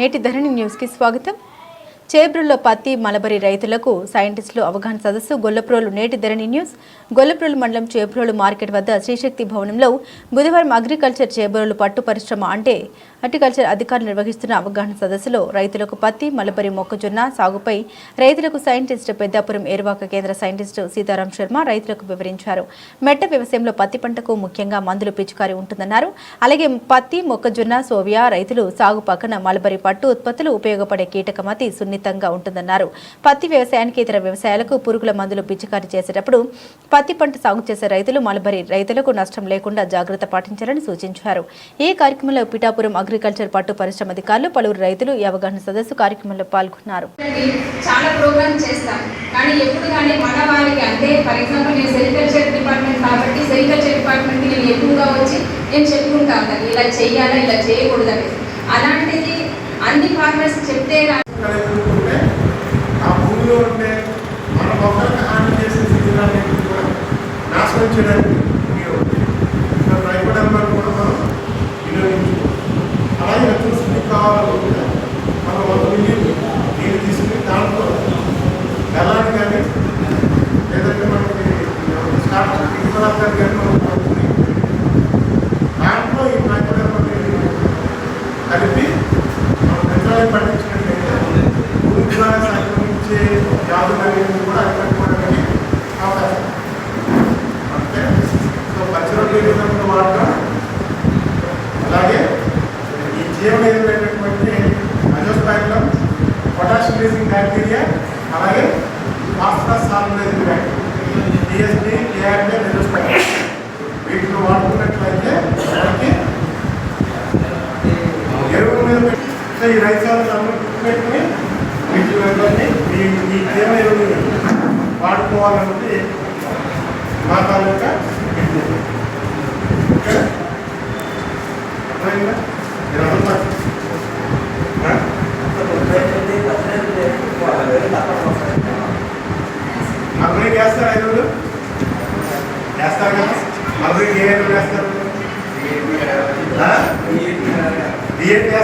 నేటి ధరణి న్యూస్కి స్వాగతం. చేబ్రుల్లో పత్తి మలబరి రైతులకు సైంటిస్టులు అవగాహన సదస్సు గొల్లప్రోలు నేటి ధరణి న్యూస్. గొల్లప్రోలు మండలం చేబ్రోలు మార్కెట్ వద్ద శ్రీశక్తి భవనంలో బుధవారం అగ్రికల్చర్ చేబ్రోలు పట్టు పరిశ్రమ అంటే హార్టికల్చర్ అధికారులు నిర్వహిస్తున్న అవగాహన సదస్సులో రైతులకు పత్తి మలబరి మొక్కజొన్న సాగుపై రైతులకు సైంటిస్టు పెద్దాపురం ఏర్వాక కేంద్ర సైంటిస్టు సీతారాం శర్మ రైతులకు వివరించారు. మెట్ట వ్యవసాయంలో పత్తి పంటకు ముఖ్యంగా మందులు పిచికారి ఉంటుందన్నారు. అలాగే పత్తి మొక్కజొన్న సోవియా రైతులు సాగు పక్కన మలబరి పట్టు ఉత్పత్తులు ఉపయోగపడే కీటకమతి సున్నితంగా ఉంటుందన్నారు. పత్తి వ్యవసాయానికి ఇతర వ్యవసాయాలకు పురుగుల మందులు పిచికారి చేసేటప్పుడు పత్తి పంట సాగు చేసే రైతులు మలబరి రైతులకు నష్టం లేకుండా జాగ్రత్త పాటించాలని సూచించారు. ఈ కార్యక్రమంలో పిఠాపురం అగ్రికల్చర్ పట్టు పరిశ్రమ అధికారులు పలువురు రైతులు ఈ అవగాహన సదస్సు కార్యక్రమంలో పాల్గొన్నారు. చాలా ప్రోగ్రామ్ చేస్తాం కానీ ఎప్పుడు కానీ మన వారికి అంటే ఫర్ ఎగ్జాంపుల్ నేను సెరికల్చర్ డిపార్ట్మెంట్ కాబట్టి సెరికల్చర్ డిపార్ట్మెంట్కి నేను ఎక్కువగా వచ్చి నేను చెప్పుకుంటా ఉంటాను ఇలా చేయాలా ఇలా చేయకూడదు అనేది అలాంటిది అన్ని ఫార్మర్స్ చెప్తే రా- ఎదుర్కొంటే ఆ భూమిలో ఉండే మన మొక్కలకు హాని చేసే శరీరాన్ని కూడా నాశనం చేయడానికి స్టార్ట్ ఇంటి దాంట్లో ఈ ట్రైకోడర్మా కలిపి మనం పెట్రోలియం పండించినట్లయితే భూమి ద్వారా సంక్రమించే వ్యాధులు అనేవి కూడా అరికట్టుకోవడానికి అవకాశం అంటే సో విధంగా వాడటం అలాగే ఈ జీవనైనటువంటి అజోస్పైలం పొటాషియం రేసింగ్ బ్యాక్టీరియా అలాగే phosphorus solve bacteria TSD KRD మీద పెట్టి ఈ రైతు సోదరులు పెట్టుకుని వీటి మా తాలూకా మళ్ళీ వేస్తారు ఐదు రోజులు వేస్తారు కదా? మళ్ళీ ఏ ఐదు వేస్తారు డిఎన్ వేస్తారు